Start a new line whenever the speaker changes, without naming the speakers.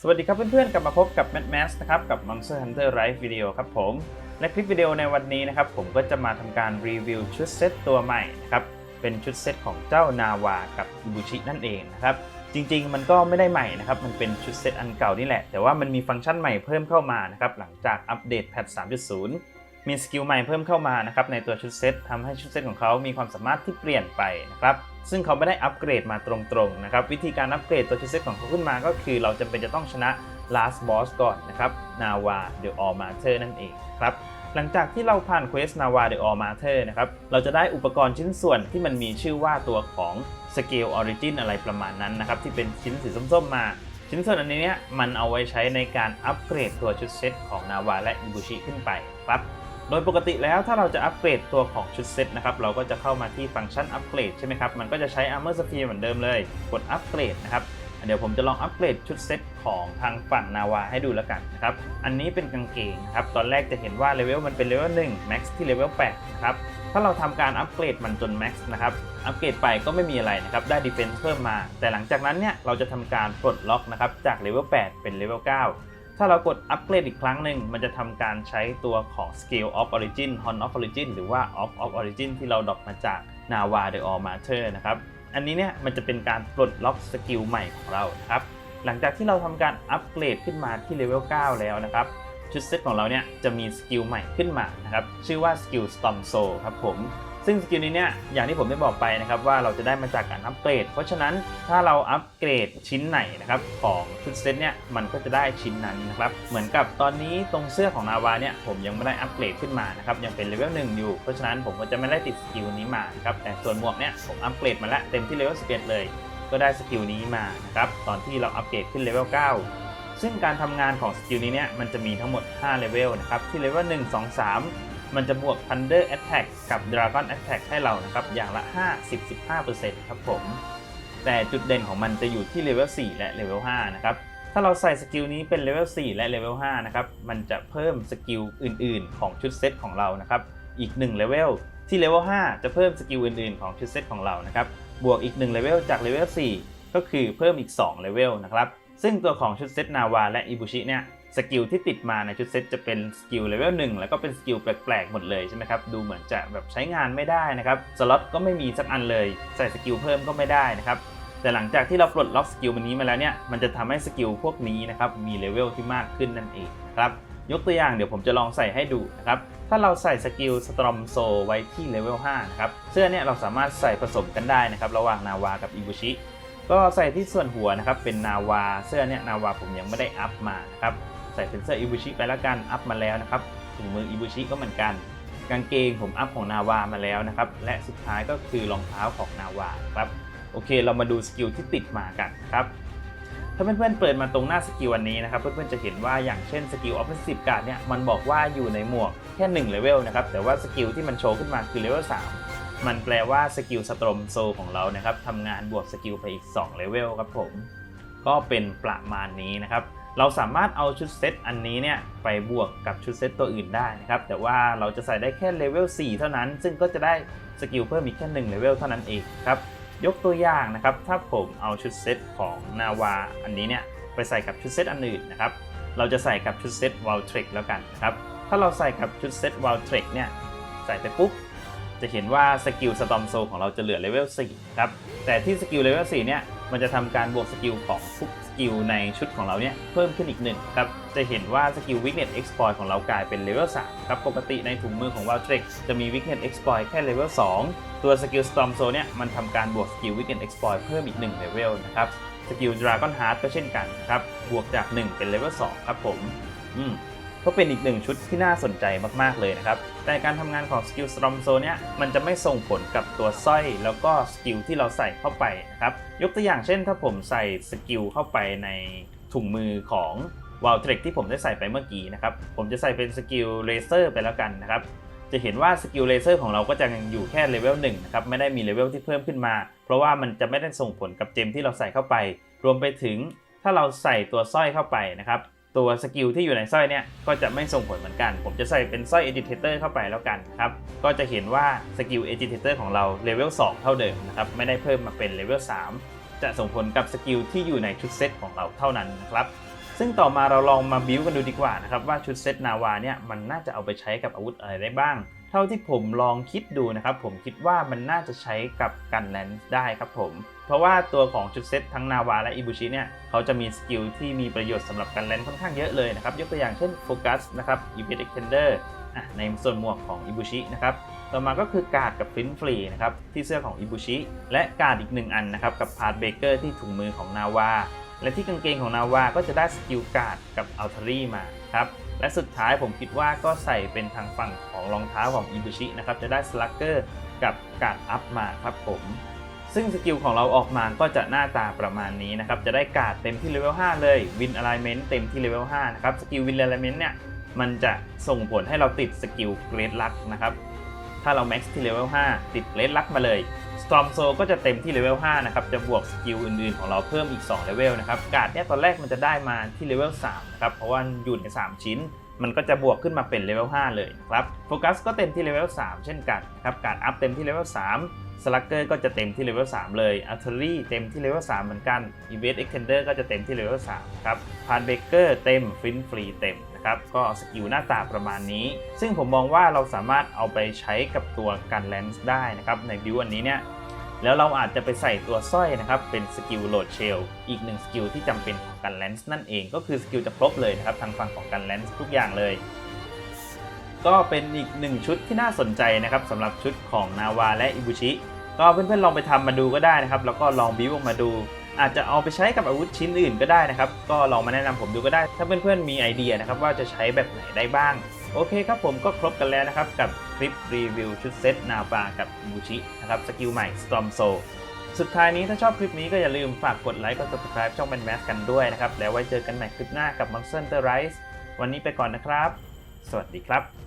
สวัสดีครับเพื่อนๆ กลับมาพบกับ Mad Max นะครับ กับ Monster Hunter Rise Video ครับผม และคลิปวิดีโอในวันนี้นะครับ ผมก็จะมาทำการรีวิวชุดเซตตัวใหม่นะครับ เป็นชุดเซตของเจ้านาวากับอิบุชินั่นเองนะครับ จริงๆ มันก็ไม่ได้ใหม่นะครับ มันเป็นชุดเซตอันเก่านี่แหละ แต่ว่ามันมีฟังก์ชันใหม่เพิ่มเข้ามานะครับ หลังจากอัปเดตแพท 3.0 มีสกิลใหม่เพิ่มเข้ามานะครับในตัวชุดเซตทำให้ชุดเซตของเขามีความสามารถที่เปลี่ยนไปนะครับ ซึ่งเขาไม่ได้อัปเกรดมาตรงๆนะครับวิธีการอัปเกรดตัวชุดเซตของเขาขึ้นมาก็คือเราจำเป็นจะต้องชนะ last boss ก่อนนะครับ Nawa the All Matter นั่นเองครับหลังจากที่เราผ่านเควส Nawa the All Matter นะครับเราจะได้อุปกรณ์ชิ้นส่วนที่มันมีชื่อว่าตัวของ Scale Origin อะไรประมาณนั้นนะครับที่เป็นชิ้นสีส้มๆมาชิ้นส่วนอันนี้เนี่ยมันเอาไว้ใช้ในการอัปเกรดตัวชุดเซตของ Nawa และ Ibushi ขึ้นไปครับ โดยปกติแล้วถ้าเราจะอัปเกรดตัวของชุดเซตนะครับเราก็จะเข้ามาที่ฟังก์ชันอัปเกรดใช่ไหมครับมันก็จะใช้ Armor Sphere เหมือนเดิมเลย กดอัปเกรดนะครับเดี๋ยวผมจะลองอัปเกรดชุดเซตของทางฝั่งนาวาให้ดูแล้วกันนะครับ อันนี้เป็นกางเกงครับ ตอนแรกจะเห็นว่าเลเวลมันเป็นเลเวล1 Max ที่เลเวล8นะครับ ถ้าเราทำการอัปเกรดมันจน Max นะครับ อัปเกรดไปก็ไม่มีอะไรนะครับ ได้ Defense เพิ่มมา แต่หลังจากนั้นเนี่ยเราจะทำการปลดล็อกนะครับ จากเลเวล8เป็นเลเวล9 ถ้าเรากดอัปเกรดอีกครั้งหนึ่งมันจะทำการใช้ตัวของ Scale of Origin Horn of Origin หรือว่า Off of Origin ที่เราดรอปมาจาก Nawa the All Matter นะครับ อันนี้เนี่ยมันจะเป็นการปลดล็อกสกิลใหม่ของเรานะครับ หลังจากที่เราทำการอัปเกรดขึ้นมาที่เลเวล 9 แล้วนะครับชุดเซตของเราเนี่ยจะมีสกิลใหม่ขึ้นมานะครับ ชื่อว่าสกิล Storm Soul ครับผม ซึ่งสกิลนี้เนี่ยอย่างที่ผมได้บอกไปนะครับว่าเราจะได้มาจากการอัปเกรด เพราะฉะนั้นถ้าเราอัปเกรดชิ้นไหนนะครับของชุดเซตเนี่ยมันก็จะได้ชิ้นนั้นนะครับเหมือนกับตอนนี้ตรงเสื้อของนาวาเนี่ยผมยังไม่ได้อัปเกรดขึ้นมานะครับยังเป็นเลเวลหนึ่งอยู่ เพราะฉะนั้นผมก็จะไม่ได้ติดสกิลนี้มานะครับแต่ส่วนหมวกเนี่ยผมอัปเกรดมาแล้วเต็มที่เลเวล11 เลย ก็ได้สกิลนี้มานะครับตอนที่เราอัปเกรดขึ้นเลเวล9ซึ่งการทำงานของสกิลนี้เนี่ยมันจะมีทั้งหมด 5 เลเวลนะครับ ที่เลเวล 1 2 3 มันจะบวก Thunder Attack กับ Dragon Attack ให้เรานะครับ อย่างละ 50-15%ครับผม แต่จุดเด่นของมันจะอยู่ที่เลเวล 4 และเลเวล 5 นะครับ ถ้าเราใส่สกิลนี้เป็นเลเวล 4 และเลเวล 5 นะครับ มันจะเพิ่มสกิลอื่น ๆ ของชุดเซตของเรานะครับ อีก1เลเวลที่เลเวล 5 จะเพิ่มสกิลอื่น ๆ ของชุดเซตของเรานะครับ บวกอีก1เลเวลจากเลเวล 4 ก็คือเพิ่มอีก2เลเวลนะครับ ซึ่งตัวของชุดเซตนาวาและอิบุชิเนี่ยสกิลที่ติดมาในชุดเซตจะเป็นสกิลเลเวล1แล้วก็เป็นสกิลแปลกๆหมดเลยใช่ไหมครับ ดูเหมือนจะแบบใช้งานไม่ได้นะครับสล็อตก็ไม่มีสักอันเลย ใส่สกิลเพิ่มก็ไม่ได้นะครับแต่หลังจากที่เราปลดล็อกสกิลมันนี้มาแล้วเนี่ยมันจะทำให้สกิลพวกนี้นะครับมีเลเวลที่มากขึ้นนั่นเองครับยกตัวอย่างเดี๋ยวผมจะลองใส่ให้ดูนะครับถ้าเราใส่สกิลสตรอมโซไว้ที่เลเวล5นะครับเสื้อเนี่ยเราสามารถใส่ผสมกันได้นะครับระหว่างนาวากับอิบุชิ ก็ใส่ที่ส่วนหัวนะครับเป็นนาวาเสื้อเนี่ยนาวาผมยังไม่ได้อัพมานะครับใส่เป็นเสื้ออิบุชิไปแล้วกันอัพมาแล้วนะครับถุงมืออิบุชิก็เหมือนกัน กางเกงผมอัพของนาวามาแล้วนะครับและสุดท้ายก็คือรองเท้าของนาวาครับโอเคเรามาดูสกิลที่ติดมากันครับถ้าเพื่อนๆเปิดมาตรงหน้าสกิลวันนี้นะครับเพื่อนๆจะเห็นว่าอย่างเช่นสกิล Offensive Guard เนี่ยมันบอกว่าอยู่ในหมวกแค่1เลเวลนะครับแต่ว่าสกิลที่มันโชว์ขึ้นมาคือเลเวล3 มันแปลว่าสกิลสตรมโซของเรานะครับทำงานบวกสกิลไปอีก2เลเวลครับผม ก็เป็นประมาณนี้นะครับ เราสามารถเอาชุดเซตอันนี้เนี่ยไปบวกกับชุดเซตตัวอื่นได้นะครับ แต่ว่าเราจะใส่ได้แค่เลเวล4เท่านั้น ซึ่งก็จะได้สกิลเพิ่มอีกแค่1เลเวลเท่านั้นเองครับ ยกตัวอย่างนะครับ ถ้าผมเอาชุดเซตของนาวาอันนี้เนี่ยไปใส่กับชุดเซตอันอื่นนะครับ เราจะใส่กับชุดเซตวอลทริกแล้วกันนะครับ ถ้าเราใส่กับชุดเซตวอลทริกเนี่ยใส่ไปปุ๊บ จะเห็นว่าสกิลสตอมโซของเราจะเหลือเลเวล4ครับ แต่ที่สกิลเลเวล4เนี่ย มันจะทำการบวกสกิลของทุกสกิลในชุดของเราเนี่ย เพิ่มขึ้นอีกหนึ่งครับ จะเห็นว่าสกิล Weakness Exploit ของเรากลายเป็นเลเวล3ครับ ปกติในถุงมือของ w a l t r e x จะมี Weakness Exploit แค่เลเวล2ตัวสกิล Storm Soul เนี่ยมันทำการบวกสกิล Weakness Exploit เพิ่มอีก1เลเวลนะครับสกิล Dragon Heart ก็เช่นกันครับบวกจาก 1 เป็นเลเวล2ครับผมอืม ก็เป็นอีกหนึ่งชุดที่น่าสนใจมากๆเลยนะครับ แต่การทำงานของสกิลสตรอมโซเนี่ยมันจะไม่ส่งผลกับตัวสร้อย แล้วก็สกิลที่เราใส่เข้าไปนะครับ ยกตัวอย่างเช่น ถ้าผมใส่สกิลเข้าไปในถุงมือของว a ลเทรกที่ผมได้ใส่ไปเมื่อกี้นะครับ ผมจะใส่เป็นสกิลเลเซอร์ไปแล้วกันนะครับ จะเห็นว่าสกิลเลเซอร์ของเราก็จะยังอยู่แค่เลเวล1นะครับ ไม่ได้มีเลเวลที่เพิ่มขึ้นมา เพราะว่ามันจะไม่ได้ส่งผลกับเจมที่เราใส่เข้าไป รวมไปถึงถ้าเราใส่ตัวสร้อยเข้าไปนะครับ ตัวสกิลที่อยู่ในสร้อยเนี่ยก็จะไม่ส่งผลเหมือนกัน ผมจะใส่เป็นสร้อย Agitator เข้าไปแล้วกันครับ ก็จะเห็นว่าสกิล Agitator ของเราเลเวล2เท่าเดิมนะครับ ไม่ได้เพิ่มมาเป็นเลเวล3จะส่งผลกับสกิลที่อยู่ในชุดเซตของเราเท่านั้นนะครับ ซึ่งต่อมาเราลองมาบิวกันดูดีกว่านะครับว่าชุดเซตนาวาเนี่ยมันน่าจะเอาไปใช้กับอาวุธอะไรได้บ้าง เท่าที่ผมลองคิดดูนะครับ ผมคิดว่ามันน่าจะใช้กับกันแลนส์ได้ครับผม เพราะว่าตัวของชุดเซตทั้งนาวาและอิบุชิเนี่ยเขาจะมีสกิลที่มีประโยชน์สำหรับกันแลนส์ค่อนข้างเยอะเลยนะครับ ยกตัวอย่างเช่นโฟกัสนะครับอีเวนต์เอ็กเทนเดอร์ในส่วนหมวกของอิบุชินะครับต่อมาก็คือการ์ดกับฟินฟรีนะครับที่เสื้อของอิบุชิและการ์ดอีกหนึ่งอันนะครับกับพาร์ทเบเกอร์ที่ถุงมือของนาวาและที่กางเกงของนาวาก็จะได้สกิลการ์ดกับอัลทารี่มาครับ และสุดท้ายผมคิดว่าก็ใส่เป็นทางฝั่งของรองเท้าของอิบุชินะครับจะได้สลักเกอร์กับการ์ดอัพมาครับผมซึ่งสกิลของเราออกมาก็จะหน้าตาประมาณนี้นะครับ จะได้การ์ดเต็มที่เลเวล 5 เลยวินอะไลเมนต์เต็มที่เลเวล 5 นะครับ สกิลวินอะไลเมนต์เนี่ย มันจะส่งผลให้เราติดสกิลเกรดลักนะครับ ถ้าเรา max ที่เลเวล 5 ติดเลดลักมาเลย Storm Soul ก็จะเต็มที่เลเวล5นะครับ จะบวกสกิลอื่นๆของเราเพิ่มอีก2เลเวลนะครับ การ์ดเนี่ยตอนแรกมันจะได้มาที่เลเวล3นะครับ เพราะว่าอยู่ใน 3 ชิ้น มันก็จะบวกขึ้นมาเป็นเลเวล5เลยนะครับ โฟกัสก็เต็มที่เลเวล3เช่นกันครับ การอัพเต็มที่เลเวล3สลักเกอร์ก็จะเต็มที่เลเวล3เลยอัลเทอรี่เต็มที่เลเวล3เหมือนกันอีเวนต์เอ็กเทนเดอร์ก็จะเต็มที่เลเวล3ครับพานเบเกอร์เต็มฟินฟรีเต็มนะครับก็สกิลหน้าตาประมาณนี้ ซึ่งผมมองว่าเราสามารถเอาไปใช้กับตัวกันแลนส์ได้นะครับในบิวอันนี้เนี่ย แล้วเราอาจจะไปใส่ตัวสร้อยนะครับ เป็นสกิลโหลดเชลอีกหนึ่งสกิลที่จำเป็นของกันแลนส์นั่นเองก็คือสกิลจะครบเลยนะครับทางฝั่งของกันแลนส์ทุกอย่างเลย ก็เป็นอีกหนึ่งชุดที่น่าสนใจนะครับสำหรับชุดของนาวาและอิบุชิก็เพื่อนๆลองไปทำมาดูก็ได้นะครับ แล้วก็ลองบิวออกมาดู อาจจะเอาไปใช้กับอาวุธชิ้นอื่นก็ได้นะครับ ก็ลองมาแนะนำผมดูก็ได้ ถ้าเพื่อนๆมีไอเดียนะครับว่าจะใช้แบบไหนได้บ้าง โอเคครับผมก็ครบกันแล้วนะครับกับคลิปรีวิวชุดเซตนาบากับบูชินะครับสกิลใหม่ Storm Soul สุดท้ายนี้ถ้าชอบคลิปนี้ก็อย่าลืมฝากกดไลค์กด subscribe ช่องแมนแมสกันด้วยนะครับ แล้วไว้เจอกันใหม่คลิปหน้ากับ Monster Rise วันนี้ไปก่อนนะครับ สวัสดีครับ